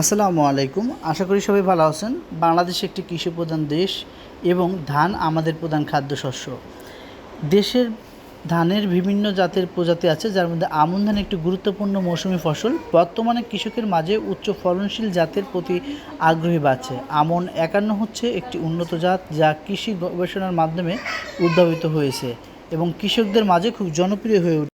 আসসালামু আলাইকুম। আশা করি সবাই ভালো আছেন। বাংলাদেশ একটি কৃষি প্রধান দেশ এবং ধান আমাদের প্রধান খাদ্যশস্য। দেশের ধানের বিভিন্ন জাতের প্রজাতি আছে, যার মধ্যে আমন ধান একটি গুরুত্বপূর্ণ মৌসুমি ফসল। বর্তমানে কৃষকের মাঝে উচ্চ ফলনশীল জাতের প্রতি আগ্রহী বাড়ছে। আমন একান্ন হচ্ছে একটি উন্নত জাত, যা কৃষি গবেষণার মাধ্যমে উদ্ভাবিত হয়েছে এবং কৃষকদের মাঝে খুব জনপ্রিয় হয়ে উঠেছে।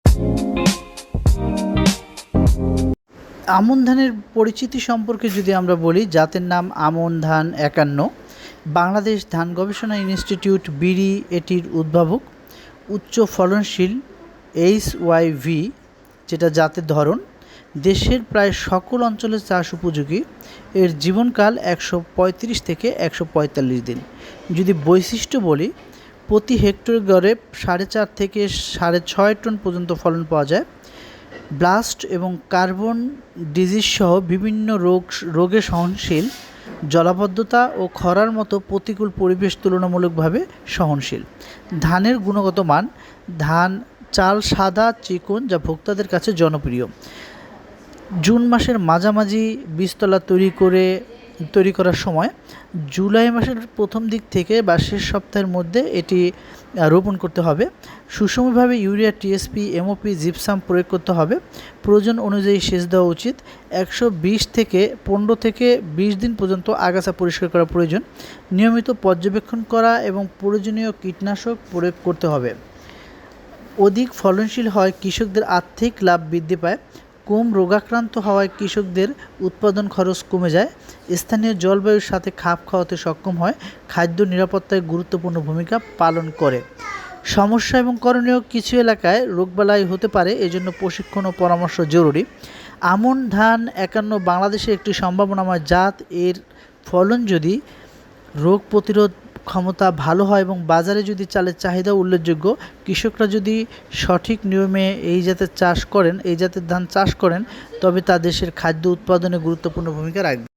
আমন ধানের পরিচিতি সম্পর্কে যদি আমরা বলি, জাতের নাম আমন ধান একান্ন। বাংলাদেশ ধান গবেষণা ইনস্টিটিউট বিড়ি এটির উদ্ভাবক। উচ্চ ফলনশীল এইচ ওয়াই ভি, যেটা জাতের ধরন। দেশের প্রায় সকল অঞ্চলে চাষ উপযোগী। এর জীবনকাল একশো পঁয়ত্রিশ থেকে একশো পঁয়তাল্লিশ দিন। যদি বৈশিষ্ট্য বলি, প্রতি হেক্টর গড়ে সাড়ে চার থেকে সাড়ে ছয় টন পর্যন্ত ফলন পাওয়া যায়। ব্লাস্ট এবং কার্বন ডিজিজ সহ বিভিন্ন রোগ, রোগে সহনশীল, জলাবদ্ধতা ও খরার মতো প্রতিকূল পরিবেশ তুলনামূলকভাবে সহনশীল। ধানের গুণগত মান, ধান, চাল, সাদা, চিকন যা ভোক্তাদের কাছে জনপ্রিয়। জুন মাসের মাঝামাঝি বীজতলা তৈরি করে তৈরি করার সময় জুলাই মাসের প্রথম দিক থেকে বা শেষ সপ্তাহের মধ্যে এটি রোপণ করতে হবে। সুষমভাবে ইউরিয়া, টিএসপি, এমওপি, জিপসাম প্রয়োগ করতে হবে। প্রয়োজন অনুযায়ী সেচ দেওয়া উচিত। একশো বিশ থেকে পনেরো থেকে বিশ দিন পর্যন্ত আগাছা পরিষ্কার করা প্রয়োজন। নিয়মিত পর্যবেক্ষণ করা এবং প্রয়োজনীয় কীটনাশক প্রয়োগ করতে হবে। অধিক ফলনশীল হয় কৃষকদের আর্থিক লাভ বৃদ্ধি পায়। কম রোগাক্রান্ত হওয়ায় কৃষকদের উৎপাদন খরচ কমে যায়। স্থানীয় জলবায়ুর সাথে খাপ খাওয়াতে সক্ষম হয়, খাদ্য নিরাপত্তায় গুরুত্বপূর্ণ ভূমিকা পালন করে। সমস্যা এবং করণীয় কিছু এলাকায় রোগবালাই হতে পারে, এজন্য প্রশিক্ষণ ও পরামর্শ জরুরি। আমন ধান একান্ন বাংলাদেশের একটি সম্ভাবনাময় জাত, এর ফলন যদি রোগ প্রতিরোধ ক্ষমতা ভালো হয় এবং বাজারে যদি চালের চাহিদা উল্লেখযোগ্য, কৃষকরা যদি সঠিক নিয়মে এই জাতের চাষ করেন, এই জাতের ধান চাষ করেন, তবে তা দেশের খাদ্য উৎপাদনে গুরুত্বপূর্ণ ভূমিকা রাখবে।